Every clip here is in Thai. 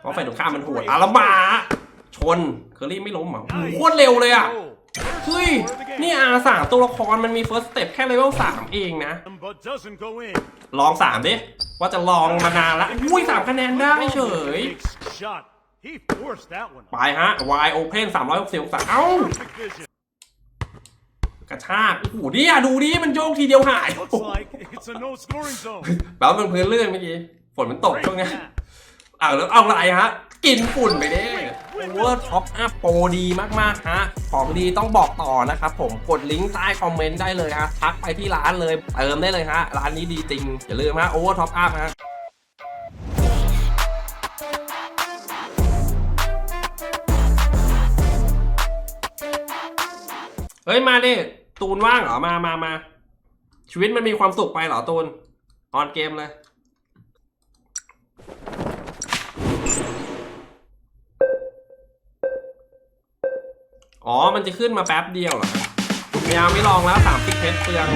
เพราะฝ่ายตรงข้ามมันโหดอาละมา ชน เคอรี่ไม่ล้มเหรอโอ้โหโคตรเร็วเลยอะ เฮ้ย นี่อาสามตัวละครมันมี first step แค่เลเวลสามเองนะ But doesn't go in. ลองสามดิ ว่าจะลองมานานละอุ้ยสามคะแนนได้เฉย Big shot. He forced that one. ไปฮะ Y Open 360องศาเอ้า Perfect vision. กระชากโอ้โหดิอะดูดิมันโยกทีเดียวหาย Looks like it's a no scoring zone. แบบเป็นพื้นลื่นเมื่อกี้ ฝนมันตก Great ช่วงเนี้ย pass. อ่าแล้วเอาอะไรฮะ กินฝุ่นไปดิโอเวอร์ท็อปอัพโปรดีมากๆฮะ ของดีต้องบอกต่อนะครับผมกดลิงก์ใต้คอมเมนต์ได้เลยฮะทักไปที่ร้านเลยเติมได้เลยฮะ ร้านนี้ดีจริง อย่าลืมฮะโอเวอร์ท็อปอัพฮะเฮ้ย มาดิตูนว่างเหรอ มามามาชีวิตมันมีความสุขไปเหรอตูนออนเกมเลย อ๋อ มันจะขึ้นมาแป๊บเดียวเหรอไม่เอาไม่ลองแล้วสามสิบเพชรเปลือง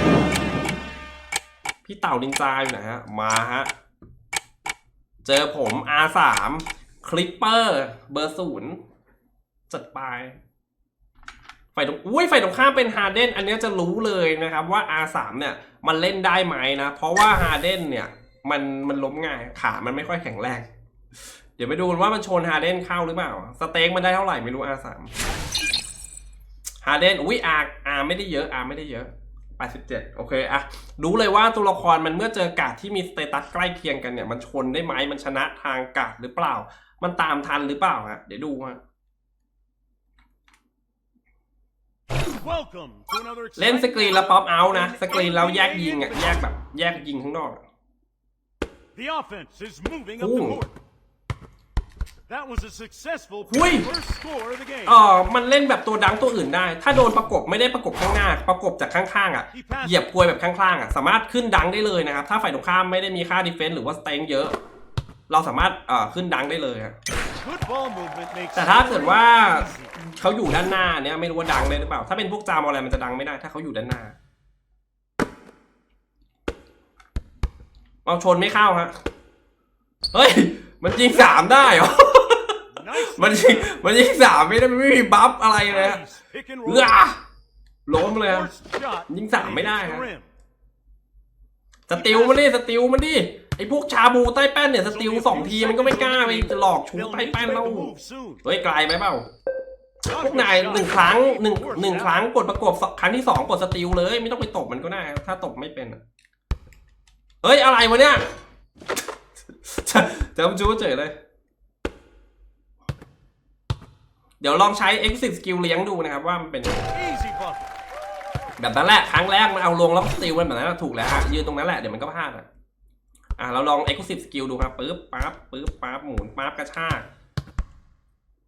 พี่เต่านินจาอยู่ไหนฮะ มาฮะ เจอผม R3 คลิปเปอร์เบอร์ศูนย์จัดไปไฟตรงอุ้ยไฟตรงข้ามเป็นฮาร์เดนอันเนี้ยจะรู้เลยนะครับว่า R3 เนี่ย มันเล่นได้ไหมนะ เพราะว่าฮาร์เดนเนี่ย มันมันล้มง่ายขามันไม่ค่อยแข็งแรง เดี๋ยวไปดูกันว่ามันชนฮาร์เดนเข้าหรือเปล่า สเต็กมันได้เท่าไหร่ไม่รู้ R3 ฮาร์เดนอุ้ย R R ไม่ได้เยอะ R ไม่ได้เยอะ 87 โอเคอะรู้เลยว่าตัวละครมันเมื่อเจอการ์ดที่มีสเตตัสใกล้เคียงกันเนี่ย มันชนได้ไหมมันชนะทางการ์ดหรือเปล่า มันตามทันหรือเปล่าฮะเดี๋ยวดูฮะ Welcome to another เล่นส exciting กรีนแล้วป๊อปเอาท์นะส NBA กรีนแล้วแยกยิงอะแยกแบบ แยกยิงข้างนอกอะ The offense is moving up Ooh. the court. That was a successful Ui. first score of the game. เออมันเล่นแบบตัวดังตัวอื่นได้ ถ้าโดนประกบไม่ได้ประกบข้างหน้า ประกบจากข้างๆอะ เหยียบกลวยแบบข้างๆอะ สามารถขึ้นดังได้เลยนะครับ ถ้าฝ่ายตรงข้ามไม่ได้มีค่าดีเฟนส์หรือว่าสเต็งเยอะ เราสามารถเอ่อขึ้นดังได้เลยอะ Good ball movement makes แต่ถ้าเกิดว่า scoring easy. เขาอยู่ด้านหน้าเนี่ยไม่รู้ว่าดังได้หรือเปล่า ถ้าเป็นพวกจามอะไรมันจะดังไม่ได้ ถ้าเขาอยู่ด้านหน้า เอาชนไม่เข้าฮะ เฮ้ย มันยิงสามได้เหรอ Nice มันยิงมันยิงสามไม่ได้มันไม่มีบัฟอะไรเลยอะ Nice pick and เอื้ roll. อล้มเลยอะ First shot ยิงสามไม่ได้ hits ฮะ the rim. สติลมันดิสติลมันดิไอพวกชาบูใต้แป้นเนี่ยสติลสองทีมันก็ไม่กล้าไปจะหลอกชู They'll ใต้ need แป้ to น make เรา a move soon. เฮ้ยไกลไหมเปล่าพวก Good นาย shot. หนึ่งครั้งหนึ่ง Force หนึ่ง that. ครั้งกดประกบครั้งที่สองกดสติลเลย ไม่ต้องไปตบมันก็ได้ ถ้าตบไม่เป็นอะเฮ้ยอะไรวะเนี่ยจะจะจู้เฉยเลย เดี๋ยวลองใช้ exit skill เลี้ยงดูนะครับว่ามันเป็นยังไง Easy bucket. แบบนั้นแหละครั้งแรกมันเอาลงแล้วสติลมันแบบนั้นอะถูกแล้วฮะยืนตรงนั้นแหละเดี๋ยวมันก็พลาดอะอะเราลอง exclusive skill ดูครับปึ๊บปั๊บปึ๊บปั๊บหมุนปั๊บกระชาก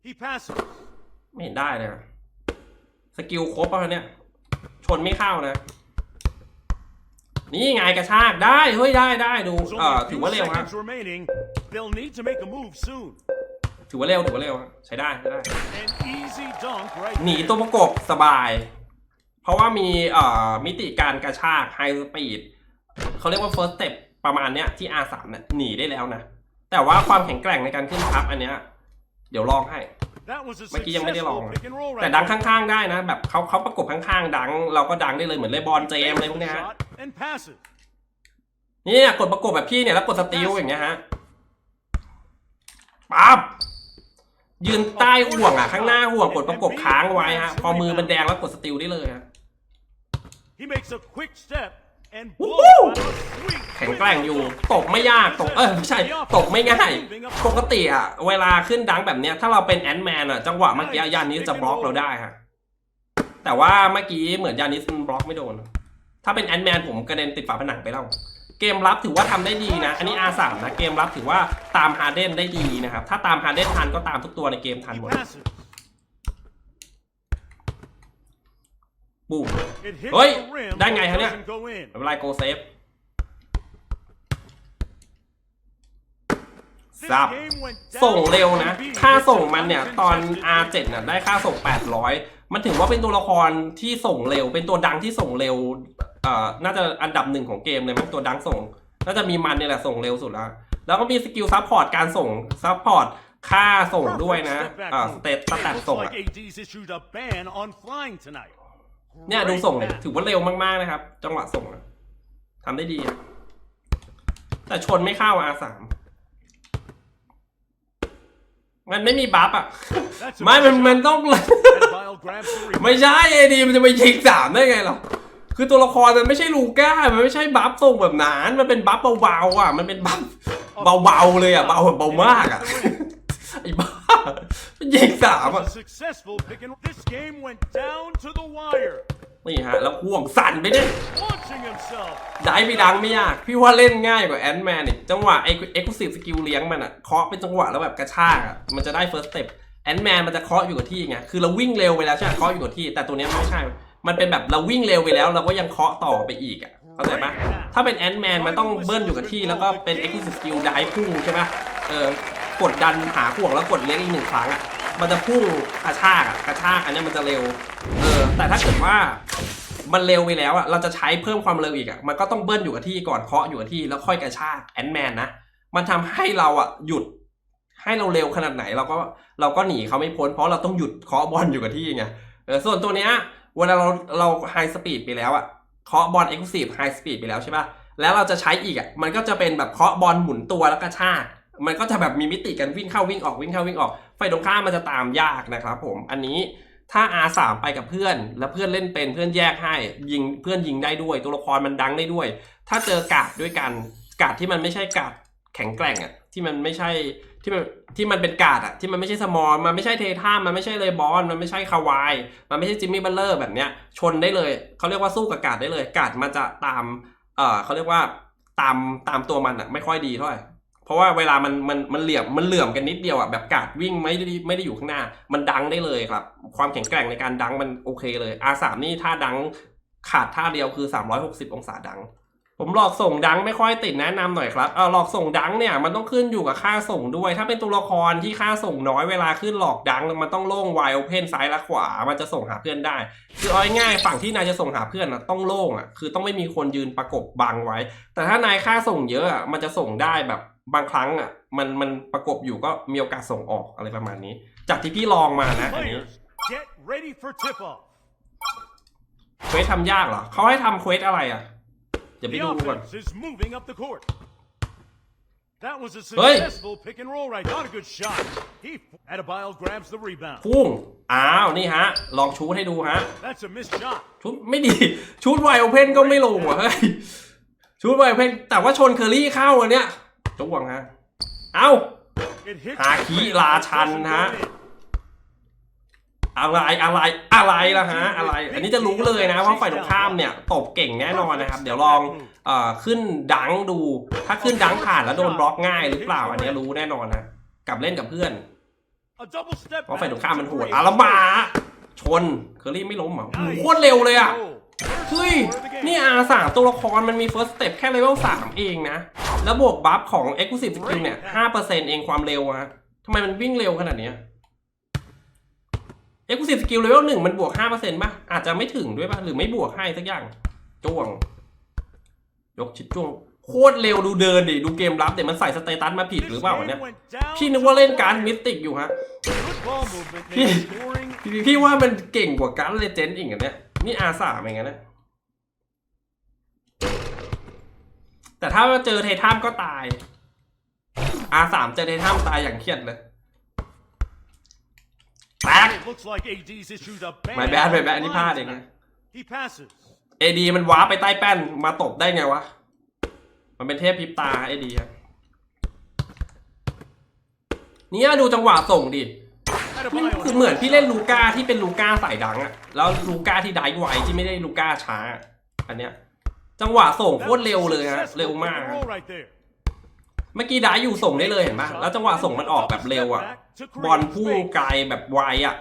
He passes. ไม่เห็นได้เลยอะสกิลครบป่ะเนี่ยชนไม่เข้านะ นี่ไงกระชากได้เฮ้ยได้ได้ดู There's เอ่อ only a ถือ few ว่าเร็วฮะ ถือว่าเร็วถือว่าเร็วฮะใช้ได้ใช้ได้ An easy dunk right หนี there. ตัวประกบสบาย เพราะว่ามีเอ่อมิติการกระชากไฮสปีดเขาเรียกว่า first step ประมาณเนี้ยที่ R3 เนี่ยหนีได้แล้วนะ แต่ว่าความแข็งแกร่งในการขึ้นพับอันเนี้ยเดี๋ยวลองให้ That was a เมื่อกี้ยังไม่ได้ลอง successful pick and roll แต่ right ดัง there. ข้างๆได้นะ แบบเขาเขาประกบข้างๆ ดัง เราก็ดังได้เลยเหมือนเลบอนเจมส์อะไรพวกเนี้ยฮะ Shot and passes. เนี่ยกดประกบแบบพี่เนี่ยแล้วกดสติลอย่างเงี้ยฮะปั๊บ ยืนใต้ห่วงอะ ข้างหน้าห่วงกดประกบค้างไว้ฮะ พอมือมันแดงแล้วกดสติลได้เลยฮะ He makes a quick step and Woohoo! blows out a sweet แข็งแกร่งอยู่ตกไม่ยากตกเออไม่ใช่ตกไม่ง่าย ปกติอะ เวลาขึ้นดังแบบเนี้ย ถ้าเราเป็นแอนด์แมนอะ จังหวะเมื่อกี้ยานิสจะบล็อกเราได้ฮะ แต่ว่าเมื่อกี้เหมือนยานิสมันบล็อกไม่โดน ถ้าเป็นแอนด์แมนผมกระเด็นติดฝาผนังไปแล้ว เกมรับถือว่าทำได้ดีนะ อันนี้ R3 นะเกมรับถือว่าตามฮาร์เดนได้ดีนะครับ ถ้าตามฮาร์เดนทันก็ตามทุกตัวในเกมทัน He หมด passes. บูม It hits Oi, the rim, đang but ngày hả nè? doesn't go in. ไม่เป็นไรโกเซฟ This สับ ส่งเร็วนะ ค่าส่งมันเนี่ยตอน R7 น่ะได้ค่าส่ง 800 มันถือว่าเป็นตัวละครที่ส่งเร็ว เป็นตัวดังที่ส่งเร็วเอ่อน่าจะอันดับหนึ่งของเกมเลยมั้งตัวดังส่ง น่าจะมีมันเนี่ยแหละส่งเร็วสุดแล้ว แล้วก็มีสกิลซัพพอร์ตการส่งซัพพอร์ตค่าส่งด้วยนะอ่าสเตตสแตทส่งอะเนี่ยดูส่งเลยถือว่าเร็วมากๆนะครับ จังหวะส่งทำได้ดี แต่ชนไม่เข้าอาสาม มันไม่มีบัฟอะ That's a ไม่ มัน missed มัน shot. ต้อง Advile grabs the rebound. ไม่ใช่เอดีมันจะไปยิงสามได้ไงหรอ คือตัวละครมันไม่ใช่ลูก้า มันไม่ใช่บัฟส่งแบบนั้น มันเป็นบัฟเบาๆอะ มันเป็นบัฟเบาๆเลยอะ เบาแบบเบามากอะ ไอ้บ้า มันยิงสาม That อะ was a successful pick and this game went down to the wire. นี่ฮะ แล้วห่วงสั่นไปเนี่ย Launching himself. ได้ไปดังไม่ยาก พี่ว่าเล่นง่ายกว่าแอนด์แมนอีกจังหวะไอ้เอ็กซ์คลูซีฟสกิลเลี้ยงมันอะเคาะเป็นจังหวะแล้วแบบกระชากอะมันจะได้เฟิร์สสเต็ปแอนด์แมนมันจะเคาะอยู่กับที่ไงคือเราวิ่งเร็วไปแล้วใช่ไหมเคาะอยู่กับที่ แต่ตัวเนี้ยไม่ใช่ มันเป็นแบบเราวิ่งเร็วไปแล้ว เราก็ยังเคาะต่อไปอีกอะเข้าใจปะถ้าเป็นแอนด์แมนมันต้องเบิ้ลอยู่กับที่แล้วก็เป็นเอ็กซ์คลูซีฟสกิลได้พุ่งใช่ปะเออกดดันหาห่วงแล้วกดเลี้ยงอีกหนึ่งครั้งอะมันจะพุ่งกระชากอะกระชากอันเนี้ยมันจะเร็วเออ แต่ถ้าเกิดว่ามันเร็วไปแล้วอะเราจะใช้เพิ่มความเร็วอีกอะมันก็ต้องเบิ้ลอยู่กับที่ก่อนเคาะอยู่กับที่แล้วค่อยกระชากแอนแมนนะ มันทำให้เราอะหยุด ให้เราเร็วขนาดไหนเราก็เราก็หนีเขาไม่พ้น เพราะเราต้องหยุดเคาะบอลอยู่กับที่ไงเออส่วนตัวเนี้ยเวลาเราเราไฮสปีดไปแล้วอะเคาะบอลเอ็กซ์คลูซีฟไฮสปีดไปแล้วใช่ป่ะแล้วเราจะใช้อีกอะมันก็จะเป็นแบบเคาะบอลหมุนตัวแล้วกระชากมันก็จะแบบมีมิติกันวิ่งเข้าวิ่งออกวิ่งเข้าวิ่งออกไฟตรงข้ามมันจะตามยากนะครับผมอันนี้ ถ้า R3 ไปกับเพื่อน แล้วเพื่อนเล่นเป็นเพื่อนแยกให้ ยิงเพื่อนยิงได้ด้วย ตัวละครมันดังได้ด้วย ถ้าเจอกาดด้วยกันกาดที่มันไม่ใช่กาดแข็งแกร่งอะที่มันไม่ใช่ที่มันที่มันเป็นกาดอะที่มันไม่ใช่สมอลมันไม่ใช่เทท่ามันไม่ใช่เลบอนมันไม่ใช่คาวาย มันไม่ใช่จิมมี่บัลเลอร์แบบเนี้ยชนได้เลยเขาเรียกว่าสู้กับกาดได้เลยกาดมันจะตามเออเขาเรียกว่าตามตามตัวมันอะไม่ค่อยดีเท่าไหร่ ราะว่าเวลามันมันมันเหลี่ยมมันเหลื่อมกันนิดเดียวอะแบบกาดวิ่งไม่ได้ไม่ได้อยู่ข้างหน้า มันดังได้เลยครับ ความแข็งแกร่งในการดังมันโอเคเลย R3 นี่ถ้าดังขาดท่าเดียวคือ 360 องศาดัง ผมหลอกส่งดังไม่ค่อยติดแนะนำหน่อยครับเออหลอกส่งดังเนี่ยมันต้องขึ้นอยู่กับค่าส่งด้วย ถ้าเป็นตัวละครที่ค่าส่งน้อยเวลาขึ้นหลอกดังมันต้องโล่งไวโอเพนซ้ายและขวา มันจะส่งหาเพื่อนได้ คือเอาง่ายฝั่งที่นายจะส่งหาเพื่อนอะต้องโล่งอะคือต้องไม่มีคนยืนประกบบังไว้ แต่ถ้านายค่าส่งเยอะอะมันจะส่งได้แบบ บางครั้งอะมันมันประกบอยู่ก็มีโอกาสส่งออกอะไรประมาณนี้ จากที่พี่ลองมานะอันนี้ Players, get ready for tip-off. เควสทำยากเหรอเขาให้ทำเควสอะไรอะเดี๋ยวไป The ดูก่อน offense is moving up the court. That was a Hey. successful pick and roll right. Not a good shot. He Adebayo grabs the rebound. พุ่งอ้าวนี่ฮะ ลองชูดให้ดูฮะ That's a missed shot. ชุดไม่ดี ชุดไวโอเพนก็ไม่ลงว่ะเฮ้ยชุดไวโอเพนแต่ว่าชนเคอรี่เข้าอันเนี้ย จ้วงฮะ เอ้า It hits Haki the rim, Lachan, doesn't go ha? in. อะไรอะไรอะไรล่ะฮะ อะไร อันนี้จะรู้เลยนะว่าฝ่ายตรงข้ามเนี่ยตบเก่งแน่นอนนะครับ เดี๋ยวลองเอ่อขึ้นดังดู ถ้าขึ้นดังผ่านแล้วโดนบล็อกง่ายหรือเปล่า อันนี้รู้แน่นอนนะกับเล่นกับเพื่อน A double step เพราะ back ฝ่ายตรงข้ามมันโหด to อะแล้วมา ชนเคอรี่ไม่ล้มเหรอโอ้โหโคตรเร็วเลยอะเฮ้ย นี่ R3 ตัวละครมันมี first step แค่เลเวล3เองนะ แล้วบวกบัฟของ exclusive skill เนี่ย5%เองความเร็วอะทำไมมันวิ่งเร็วขนาดเนี้ย exclusive skill เลเวล1มันบวก5%ป่ะ อาจจะไม่ถึงด้วยป่ะ หรือไม่บวกให้สักอย่าง จ้วง ยกชิดจ้วง โคตรเร็วดูเดินดิ ดูเกมรับเดี๋ยวมันใส่สเตตัสมาผิดหรือเปล่าวะเนี่ย พี่นึกว่าเล่นการดมิสติกอยู่ฮะ พี่-พี่ว่ามันเก่งกว่าการเลเจนด์อีกอันเนี้ยนี่อาสามเองนะ แต่ถ้าเจอเททัมก็ตายอาสามเจอเททัมตายอย่างเครียดเลยแตก It looks like AD's issued a ban ไม่แบดไม่แบด on อันนี้พลาด flying เองนะ tonight. He passes. เอดีมันว้าร์ปไปใต้แป้นมาตบได้ไงวะ มันเป็นเทพพริบตาเอดีครับเนี่ยดูจังหวะส่งดิ Adebayo คือเหมือนพี่เล่นลูก้าที่เป็นลูก้าสายดังอะแล้วลูก้าที่ได้ไวที่ไม่ได้ลูก้าช้า อันเนี้ย จังหวะส่งโคตรเร็วเลยฮะเร็วมาก Pick and roll right there. เมื่อกี้ได้อยู่ส่งได้เลยเห็นปะแล้วจังหวะส่งมันออกแบบเร็วอะบอลพุ่งไกลแบบไวอะ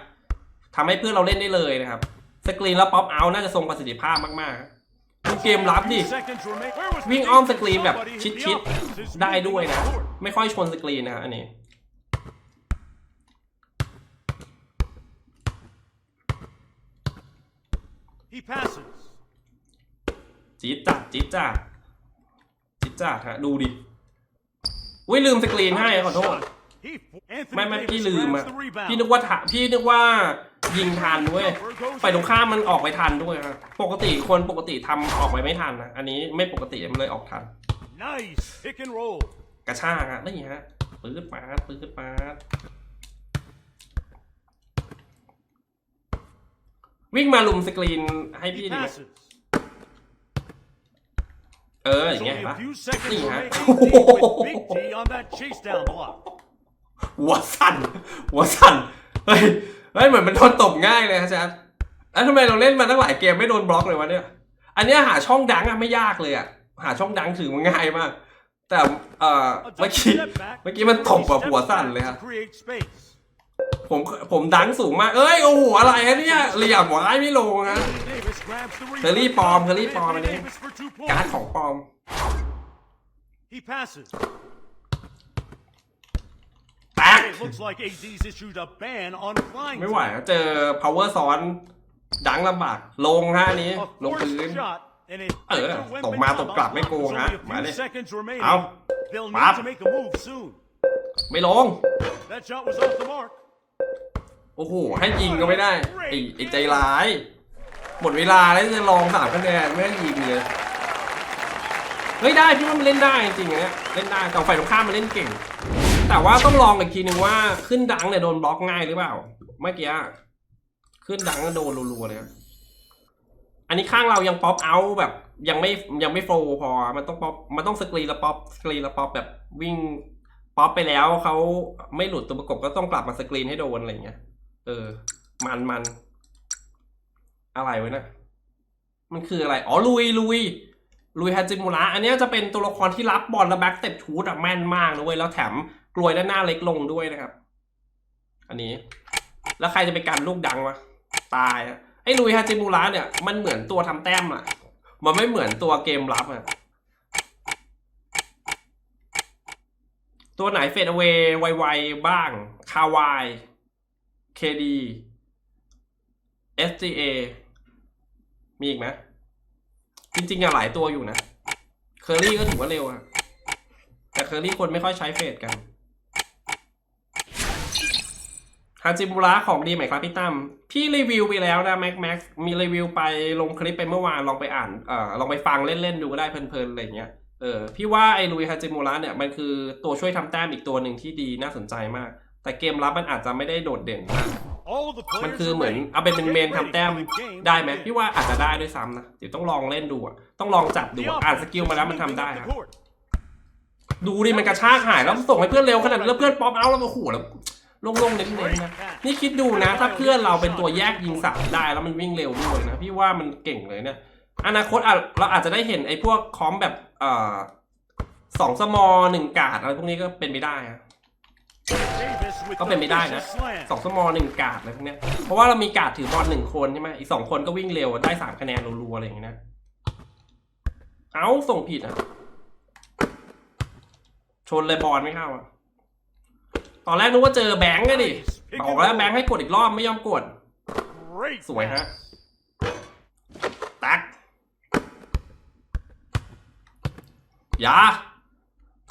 ทำให้เพื่อนเราเล่นได้เลยนะครับ สกรีนแล้วป๊อปเอาท์น่าจะทรงประสิทธิภาพมากๆดูเกมรับดิ Seconds remain. Where was the วิ่งอ้อมส defense? กรีนแบบ Somebody ชิ hit ด the ชิด offense. Is ๆได้ด้วย moving นะ up the court. ไม่ค่อยชนสกรีนนะฮะอันนี้ He passes. จี๊ดจัดจี๊ดจัดจี๊ดจัดฮะดูดิอุ้ยลืมสกรีนให้ขอโทษ He Anthony ไม่ไม่ Davis พี่ลืม grabs อะ the rebound. พี่นึกว่าถพี่นึกว่ายิงทันเว้ยฝ่ายตรงข้ามมันออกไปทันด้วยฮะปกติคนปกติทำออกไปไม่ทันนะอันนี้ไม่ปกติมันเลยออกทัน Nice pick and roll. กระชากฮะนี่ฮะปื๊ดปาดปื๊ดปาดวิ่งมาลุมสกรีนให้พี่ He ดีไหม passes. เอออย่างเงี้ย Only เห็นปะ a few seconds Yeah. remaining with Big T on that chase down block. หัวสั่นหัวสั่นเฮ้ยเฮ้ยเหมือนมันโดนตบง่ายเลยครับแจ๊ดแล้วทำไมเราเล่นมาตั้งหลายเกมไม่โดนบล็อกเลยวะเนี่ย อันเนี้ยหาช่องดังอะไม่ยากเลยอะหาช่องดังถือมันง่ายมาก แต่เอ่อ A เมื่อ double กี้ step back เมื่อกี้มันตบ before he แบบหัว steps สั่น back เลยครับ to create space. ผมผมดังสูงมาก เอ้ย โอ้โห อะไรฮะเนี่ย เหลี่ยมหัวไอ้ไม่ลงฮะ Anthony Davis grabs the rebound. เคอรี่ปลอมเคอรี่ปลอมอัน Anthony นี้ Davis for two การ์ด points. ของปลอม He passes. แตก It looks like AD's issued a ban on flying. ไม่ไหวอะเจอ power ซ้อนดังลำบาก ลงฮะอันนี้ A ลง forced พื้น shot and it เออ Victor ตกมา Wembanyama ตกกลับไม่โกง There's ฮะ only a มา few เลย seconds remaining. เอา They'll ปั๊บ need to make a move soon. ไม่ลง That shot was off the mark. โอ้โห ให้ยิงก็ไม่ได้ ไอ้ไอ้ใจร้าย หมดเวลาแล้วจะลองสามคะแนนไม่ให้ยิงเลย เฮ้ยได้พี่ว่ามันเล่นได้จริงๆเนี่ยเล่นได้แต่ฝ่ายตรงข้ามมันเล่นเก่ง แต่ว่าต้องลองอีกทีนึงว่าขึ้นดังเนี่ยโดนบล็อกง่ายหรือเปล่า เมื่อกี้ขึ้นดังก็โดนรัวๆเลยอันนี้ข้างเรายังป๊อปเอาแบบยังไม่ยังไม่โฟล์พอ มันต้องป๊อปมันต้องสกรีนแล้วป๊อปสกรีนแล้วป๊อปแบบวิ่งป๊อปไปแล้วเขาไม่หลุดตัวประกบก็ต้องกลับมาสกรีนให้โดนอะไรอย่างเงี้ย เออ มันมันอะไรไว้นะมันคืออะไร อ๋อลุยลุยลุยฮาจิมุระอันนี้จะเป็นตัวละครที่รับบอลและแบ็กเต็ปชูดอะแม่นมากนะเว้ยแล้วแถมกลวยด้านหน้าเล็กลงด้วยนะครับ อันนี้ แล้วใครจะไปกันลูกดังวะตายอะไอ้ลุยฮาจิมุระเนี่ยมันเหมือนตัวทำแต้มอะมันไม่เหมือนตัวเกมรับอะตัวไหนเฟดเวย์ไวๆบ้าง คาวาย KD SGA มีอีกไหมจริงๆอะหลายตัวอยู่นะเคอรี่ก็ถือว่าเร็วอะแต่เคอรี่คนไม่ค่อยใช้เฟดกันฮาจิมุระของดีไหมครับพี่ตั้มพี่รีวิวไปแล้วนะแม็กแม็กมีรีวิวไปลงคลิปไปเมื่อวานลองไปอ่านเอ่อลองไปฟังเล่นๆดูก็ได้เพลินๆอะไรเงี้ยเออพี่ว่าไอ้ลุยฮาจิมุระเนี่ยมันคือตัวช่วยทำแต้มอีกตัวหนึ่งที่ดีน่าสนใจมาก แต่เกมรับมันอาจจะไม่ได้โดดเด่นมาก All the มัน players คือ are เหมือน ready. เอาเป็นเป็น Get เมน ready ทำแต้ม for the game ได้ไหม to begin. พี่ว่าอาจจะได้ด้วยซ้ำนะเดี๋ยวต้องลองเล่นดูอะต้องลองจับดู The อะอ่าน offense สกิลมาแล้วมัน is ทำได้ moving อะ up the court. ดูดิมันกระชากหายแล้วส่งให้เพื่อนเร็วขนาดนั้นแล้วเพื่อนป๊อปเอาแล้วโอ้โหแล้วลงๆเน้นๆนะนี่คิดดูนะ ถ้าเพื่อนเราเป็นตัวแยกยิงสามได้แล้วมันวิ่งเร็วด้วยนะพี่ว่ามันเก่งเลยเนี่ยอนาคตอะเราอาจจะได้เห็นไอ้พวกคอมแบบเอ่อสองสมอหนึ่งการ์ดอะไรพวกนี้ก็เป็นไปได้อะ Davis with ก็ the เป็นไปได้นะ vicious slam. สองสมอหนึ่งการ์ดอะไรพวกเนี้ยเพราะว่าเรามีการ์ดถือบอลหนึ่งคนใช่ไหมอีกสองคนก็วิ่งเร็วได้สามคะแนนรัวๆอะไรอย่างเงี้ยนะเอาส่งผิดอะ ชนเลยบอลไม่เข้าอะตอนแรกนึกว่าเจอแบงก์ก็ดิบอกแล้วแบงก์ให้กดอีกรอบไม่ยอมกด Great สวยฮะ pass. ตักอย่า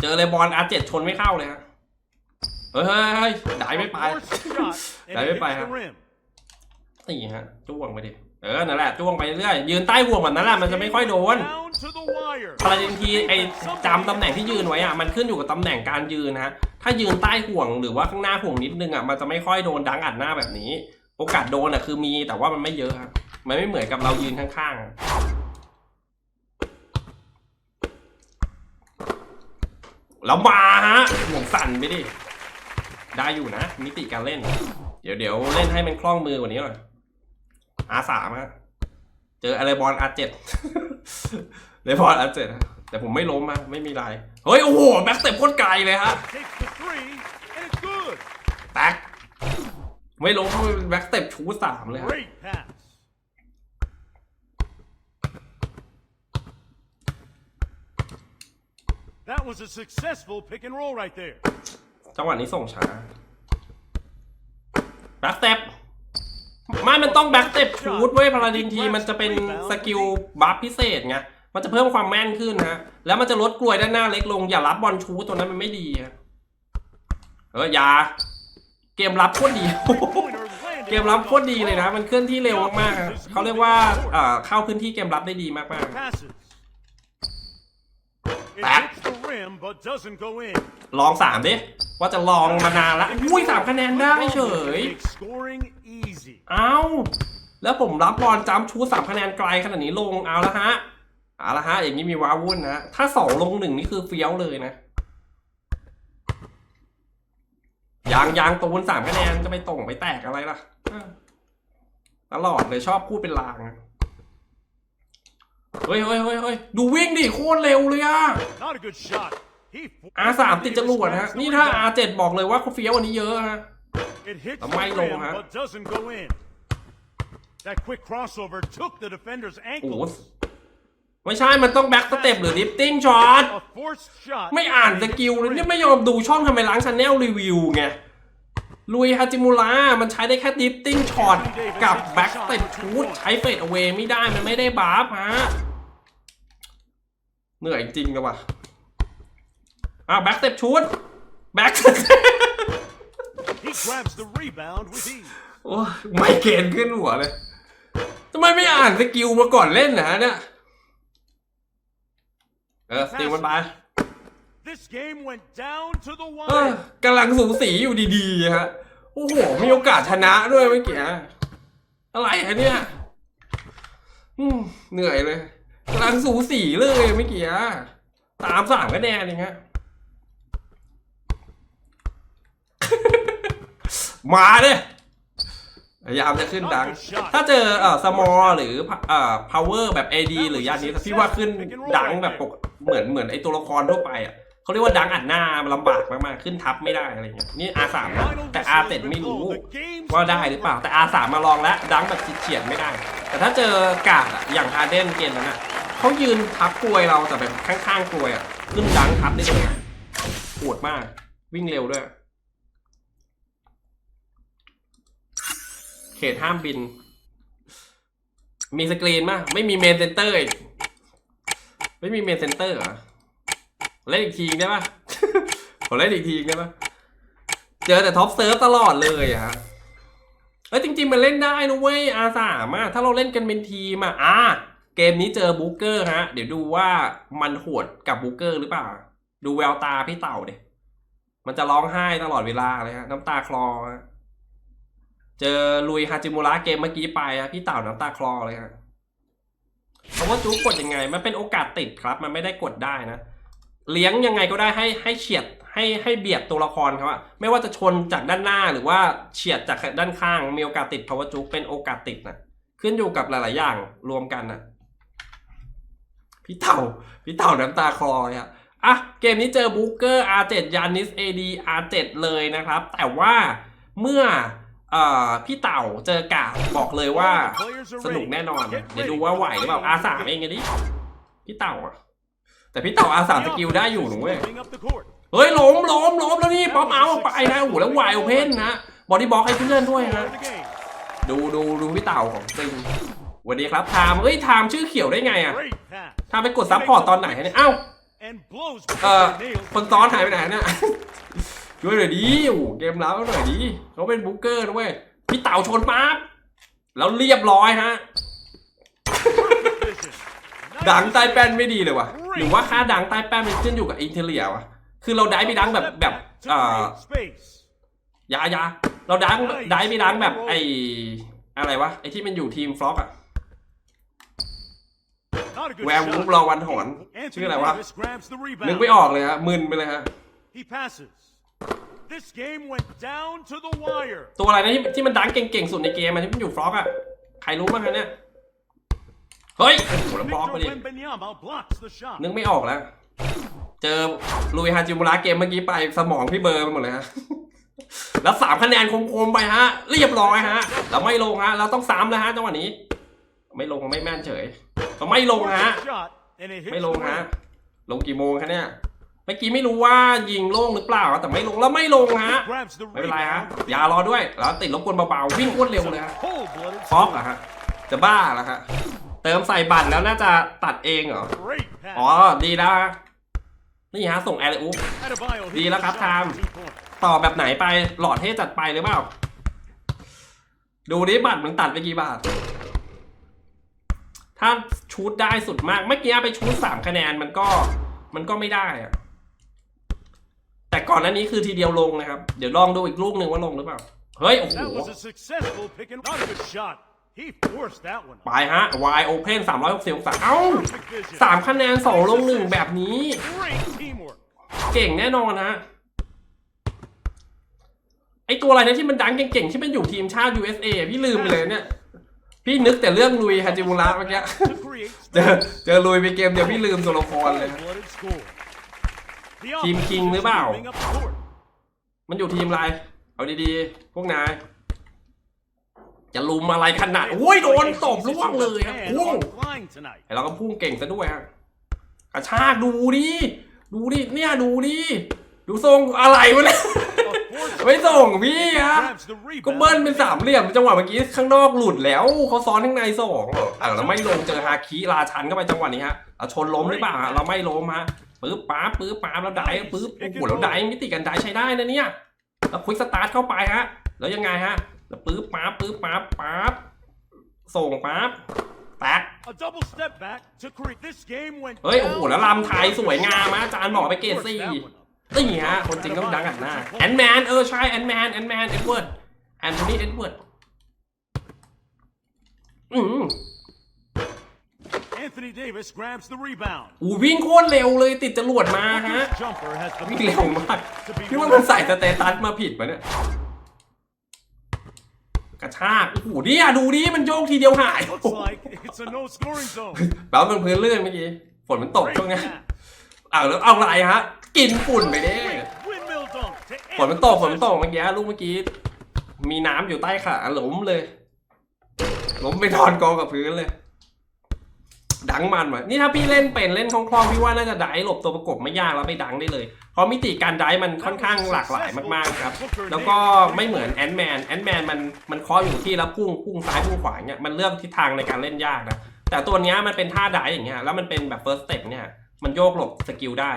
เจอเลยบอลอาเจ็ดชนไม่เข้าเลยฮะ เฮ้ยเฮ้ยเฮ้ยได้ไม่ไป Forced shot, and ได้ it ไม่ hits ไป the ฮะ rim. นี่ฮะจ้วงไปดิ เออ นั่นแหละจ้วงไปเรื่อย ยืนใต้ห่วงแบบนั้นแหละ มันจะไม่ค่อยโดน Down to the wire. พาราดินทีไอจำตำแหน่งที่ยืนไว้อะมันขึ้นอยู่กับตำแหน่งการยืนนะฮะ ถ้ายืนใต้ห่วงหรือว่าข้างหน้าห่วงนิดนึงอะมันจะไม่ค่อยโดนดังอัดหน้าแบบนี้ โอกาสโดนอะคือมีแต่ว่ามันไม่เยอะครับมันไม่เหมือนกับเรายืนข้างๆอะแล้วมาฮะห่วงสั่นไปดิ ได้อยู่นะ มิติการเล่น เดี๋ยวเดี๋ยวเล่นให้มันคล่องมือกว่านี้หน่อยอาสามฮะเจออะไรบอลอาเจ็ดเลยบอลอาเจ็ดฮะแต่ผมไม่ล้มอะไม่มีไร เฮ้ย โอ้โห แบ็คสเต็ปโคตรไกลเลยฮะ Takes the three, and it's good. แตกไม่ล้มแบ็คสเต็ปชูสามเลยฮะ จังหวะนี้ส่งช้าแบ็คสเต็ปไม่มันต้องแบ็คสเต็ปชูดเว้ยพาราดินทีมันจะเป็นสกิลบัฟพิเศษไงมันจะเพิ่มความแม่นขึ้นฮะ แล้วมันจะลดกลวยด้านหน้าเล็กลง อย่ารับบอลชูตัวนั้นมันไม่ดีฮะเอออยาเกมรับโคตรดี เกมรับโคตรดีเลยนะ มันเคลื่อนที่เร็วมากๆเขาเรียกว่าเอ่อเข้าพื้นที่เกมรับได้ดีมาก Passes. It Back. hits the rim but doesn't go in. ๆลองสามดิ ว่าจะลองมานานละอุ้ยสามคะแนนได้เฉย Makes scoring easy. เอ้าแล้วผมรับบอลจัมป์ชูสามคะแนนไกลขนาดนี้ลงเอาละฮะเอาละฮะ อย่างนี้มีว้าวุ่นนะ ถ้าสองลงหนึ่งนี่คือเฟี้ยวเลยนะยางยางตูนสามคะแนนจะไปตรงไปแตกอะไรล่ะเออตลอดเลยชอบพูดเป็นลางนะ เฮ้ยเฮ้ยเฮ้ยเฮ้ยดูวิ่งดิโคตรเร็วเลยอะ Not a good shot. He อาสามติดจรวดฮะ นี่ถ้าอาเจ็ดบอกเลยว่าเขาเฟี้ยวกวันนี้เยอะฮะ It hits Am the I low, rim huh? but doesn't go in. That quick crossover took the defender's โอ้โห ankles. ไม่ใช่ มันต้องแบ็กสเต็ปหรือดิฟติ้งช็อต A forced shot. ไม่อ่านสกิลเลยเนี่ยไม่ยอมดูช่องทำไมล้างชาแนลรีวิวไง ลุยฮาจิมุระมันใช้ได้แค่ดิฟติ้งช็อตกับแบ็กสเต็ปชูดใช้เฟดเอา a y ไม่ได้ มันไม่ได้บาฟฮะ เหนื่อยจริงเลยว่ะอ้าวแบ็กสเต็ปชูดแบ็ก He grabs the rebound with ease. โอ้ยไม่เกณฑ์ขึ้นหัวเลยทำไมไม่อ่านสกิลมาก่อนเล่นนะเนี่ยเออสติลมันไป This game went down to the เออ wire. กำลังสูสีอยู่ดีๆฮะ โอ้โห มีโอกาสชนะด้วยเมื่อกี้อะไรฮะเนี่ยอืมเหนื่อยเลย กำลังสูสีเลยเมื่อกี้ตามสามคะแนนเองฮะมาเลยพยายามจะขึ้นดัง ถ้าเจอเอ่อสมอลหรือเอ่อ power แบบ AD หรือยานี้พี่ว่าขึ้นดังแบบปกเหมือนเหมือนไอตัวละครทั่วไปอะเขาเรียกว่าดังอัดหน้ามันลำบากมากๆ ขึ้นทับไม่ได้อะไรเงี้ยนี่ R3 นะแต่ R7 ไม่รู้ว่าได้หรือเปล่าแต่ R3 มาลองแล้วดังแบบเฉียดไม่ได้ แต่ถ้าเจอกาดอะอย่างฮาเดนเกมนั้นอะ เขายืนทับกลวยเราแต่แบบข้างๆกลวยอะขึ้นดังทับได้เลยปวดมาก วิ่งเร็วด้วย เขตห้ามบิน มีสกรีนมั้ยไม่มีเมนเซนเตอร์อีกไม่มีเมนเซนเตอร์เหรอเล่นอีกทีได้ปะขอเล่นอีกทีได้ปะเจอแต่ท็อปเซิร์ฟตลอดเลยอะฮะเอ้ยจริง ๆ มันเล่นได้นะเว้ยอาสามอะถ้าเราเล่นกันเป็นทีมอะอะ เกมนี้เจอบูเกอร์ฮะ เดี๋ยวดูว่ามันโหดกับบูเกอร์หรือเปล่า ดูแววตาพี่เต่าเดมันจะร้องไห้ตลอดเวลาเลยฮะ น้ำตาคลอฮะเจอลุยฮาจิมุระเกมเมื่อกี้ไปอะพี่เต่าน้ำตาคลอเลยฮะเพราว่าจูกดยังไง มันเป็นโอกาสติดครับ มันไม่ได้กดได้นะ เลี้ยงยังไงก็ได้ให้ให้เฉียดให้ให้เบียดตัวละครเขาอะไม่ว่าจะชนจากด้านหน้าหรือว่าเฉียดจากด้านข้าง มีโอกาสติดภาวะจุกเป็นโอกาสติดนะขึ้นอยู่กับหลาย ๆ อย่างรวมกันนะ พี่เต่าพี่เต่าน้ำตาคลอเลยอะอะเกมนี้เจอบูเกอร์ R7 ยานิส AD R7 เลยนะครับ แต่ว่าเมื่อพี่เต่าเจอกาบอกเลยว่าสนุกแน่นอน เดี๋ยวดูว่าไหวหรือเปล่า R3 เองไงดิพี่เต่าอะแต่พี่เต่า R3 สามสกิลได้อยู่หนูเว้ยเฮ้ยล้มล้มล้มแล้วนี่ป๊อปเอาไปนะโอ้โหแล้ววายโอเพนนะบอดี้บล็อกให้เพื่อนด้วยนะดูดูดูพี่เต่าของจริงสวัสดีครับไทม์เอ้ยไทม์ชื่อเขียวได้ไงอะ Great pass. ไทม์ไปกดซับพอร์ตตอนไหนเนี่ยเอ้า And blows เอ่อ between the nails. คนซ้อนหายไปไหนเนี่ยช่วยหน่อยดิโอ้โหเกมแล้วหน่อยดิเขาเป็นบุ๊กเกอร์นะเว้ยพี่เต่าชนปั๊บแล้วเรียบร้อยฮะ Vision. ดังใต้แป้นไม่ดีเลยว่ะหรือว่าค่าดังใต้แป้นมันขึ้นอยู่กับอินเทเลียวะคือเราได้ไปดังแบบแบบ To เอ่อ create space. ยายาเราดังได้ไปดังแบบไออะไรวะไอที่มันอยู่ทีมฟล็อกอะ Not a good แวร์วูฟ shot. รอวันหอน Anthony ชื่ออะไรวะ Davis grabs the นึก rebound. ไม่ออกเลยฮะมึนไปเลยฮะ He passes. This game went down to the wire. ตัวอะไรนะที่ที่มันดังเก่งๆสุดในเกมอะที่มันอยู่ฟล็อกอะใครรู้บ้างคะเนี่ย เฮ้ยโอ้โหแล้วบล็อกไป Victor ดิ Wembanyama blocks the shot. นึกไม่ออกแล้ว เจอลุยฮาจิมุระเกมเมื่อกี้ไปสมองพี่เบอร์ไปหมดเลยฮะแล้วสามคะแนนคมๆไปฮะ เรียบร้อยฮะเราไม่ลงฮะ เราต้องซ้ำแล้วฮะจังหวะนี้ ไม่ลงไม่แม่นเฉยเราไม่ลงฮะ Forced shot, and it hits ไม่ลง the ฮะ rim. ลงกี่โมงคะเนี่ยเมื่อกี้ไม่รู้ว่ายิงโล่งหรือเปล่าแต่ไม่ลงแล้วไม่ลงฮะ Grabs the ไม่เป็นไรฮะ rebound. อย่ารอด้วยแล้วติดรบกวนเบาๆวิ่งโคตรเร็วเลยฮะ Cold-blooded ฟอกอะฮะจะบ้าแล้วฮะเติมใส่บัตรแล้วน่าจะตัดเองเหรอ Great อ๋อ pass. ดีแล้วฮะนี่ฮะส่งแอร์เลยอุ๊บ Adebayo hits Di the lah, shot Katam. for two points. ต่อแบบไหนไปหลอดเท่จัดไปหรือเปล่า ดูดิบัตรมันตัดไปกี่บาท ถ้าชูดได้สุดมาก เมื่อกี้ไปชูดสามคะแนนมันก็มันก็ไม่ได้อะแต่ก่อนหน้านี้คือทีเดียวลงนะครับ เดี๋ยวลองดูอีกลูกหนึ่งว่าลงหรือเปล่า เฮ้ย โอ้โห That was a successful pick and not a good shot. He forced that one. ไปฮะ Y Open 360องศาเอ้า Perfect vision. สามคะแนนสองลงหนึ่งแบบนี้ Great teamwork. เก่งแน่นอนนะไอตัวอะไรนะที่มันดังเก่งๆ ที่มันอยู่ทีมชาติ USA อะพี่ลืมไปเลยเนี่ย พี่นึกแต่เรื่องลุยฮาจิมุระเมื่อกี้ To create เจอเจอลุยไปเกมเดียวพี่ลืมตัวละครเลย cold-blooded score. The Team opposition King is หรือเปล่า moving up the court. มันอยู่ทีมอะไรเอาดีๆ พวกนายจะลุมอะไรขนาดโอ้ยโดนตบล่วงเลยครับ And พุ่ง are flying tonight. ไอเราก็พุ่งเก่งซะด้วยฮะกระชากดูดิ ดูดิ เนี่ยดูดิ ดูทรงอะไรวะเนี่ย A force ไม่ส่งพี่ครับ grabs the ก็ rebound. เบิ้ลเป็นสามเหลี่ยมจังหวะเมื่อกี้ข้างนอกหลุดแล้วเขาซ้อนข้างในสองอะแล้วไม่ลงเจอฮาคิราชันเข้าไปจังหวะนี้ฮะเราชนล้มหรือเปล่าฮะเราไม่ล้มฮะปึ๊บป๊าบปึ๊บป๊าบแล้วไดฟ์ปึ๊บโอ้โหแล้วไดฟ์มิติกันไดฟ์ใช้ได้นะเนี่ยแล้วควิกสตาร์ทเข้าไปฮะ แล้วยังไงฮะแล้วปึ๊บป๊าบปึ๊บป๊าบป๊าบส่งป๊าบแตก A double step back to create this game went เฮ้ยโอ้โห down แล้วลำไทยสวยงามฮะอาจารย์บอกไปเกรด Forced สี่ that one up. นี่ฮะคนจริงต้องดังอัดหน้าแอนแมนเออใช่แอนแมนแอนแมนเอ็ดเวิร์ดแอนโทนีเอ็ดเวิร์ดอืม Anthony Davis grabs the rebound. อูวิ่งโคตรเร็วเลยติดจรวดมาฮะ This jumper has the วิ่งเร็วมากพี่ว่ามันใส่สเตตัสมาผิดปะเนี่ย กระชากโอ้โหเนี่ยดูดิมันโยกทีเดียวหาย Looks like it's a no scoring zone. แปลว่ามันพื้นลื่นเมื่อกี้ ฝนมันตก Great ช่วงเนี้ย pass. อ้าวแล้วเอาอะไรฮะ กินฝุ่นไปเด้ Windmill dunk to ฝนมันตกฝนมันตกเมื่อกี้ลูกเมื่อกี้ มีน้ำอยู่ใต้ขาหล้มเลยล้มไปนอนกองกับพื้นเลย ดังมันว่ะนี่ถ้าพี่เล่นเป็นเล่นคล่องๆพี่ว่าน่าจะได้หลบตัวประกบไม่ยากแล้วไปดังได้เลยเพราะมิติการได้มันค่อนข้างหลากหลายมากๆครับ แล้วก็ไม่เหมือนแอนแมนแอนแมนมันมันเคาะอยู่ที่แล้วพุ่งพุ่งซ้ายพุ่งขวาเนี่ยมันเลือกทิศทางในการเล่นยากนะแต่ตัวเนี้ยมันเป็นท่าได้อย่างเงี้ยแล้วมันเป็นแบบ first step เนี่ยมันโยกหลบสกิลได้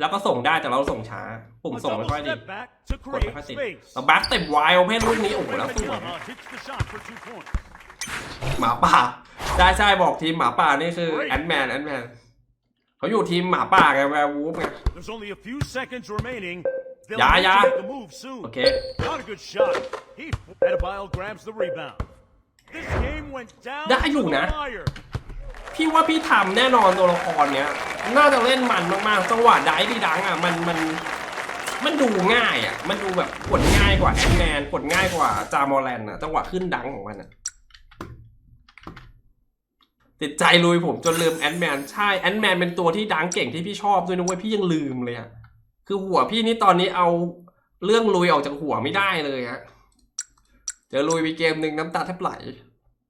แล้วก็ส่งได้แต่เราส่งช้า ปุ่ม A ส่งไม่ double ค่อยดี step back to กดไม่ create ค่อยติด space. เราบัสเต็ปไวโอเพนลูกนี้โอ้โหแล้วสวย Yamaha hits the shot for two points. หมาป่าใช่ใช่บอกทีมหมาป่านี่คือแอนแมนแอนแมนเขาอยู่ทีมหมาป่าไงแวร์วูฟไง There's only a few seconds remaining. They'll Yeah, need yeah. to make a move soon. โอเค Not a good shot. He Adebayo grabs the rebound. This game went down ได้ to อยู่ the นะ wire. พี่ว่าพี่ทำแน่นอนตัวละครเนี้ย น่าจะเล่นมันมากๆจังหวะได้ดีดังอะมันมันมันดูง่ายอะ มันดูแบบกดง่ายกว่าแอนแมนกดง่ายกว่าจามอแลนอะจังหวะขึ้นดังของมันอะติดใจลุยผมจนลืมแอนแมนใช่แอนแมนเป็นตัวที่ดังเก่งที่พี่ชอบด้วยนะเว้ยพี่ยังลืมเลยอะคือหัวพี่นี่ตอนนี้เอาเรื่องลุยออกจากหัวไม่ได้เลยฮะเจอลุยไปเกมหนึ่งน้ำตาแทบไหล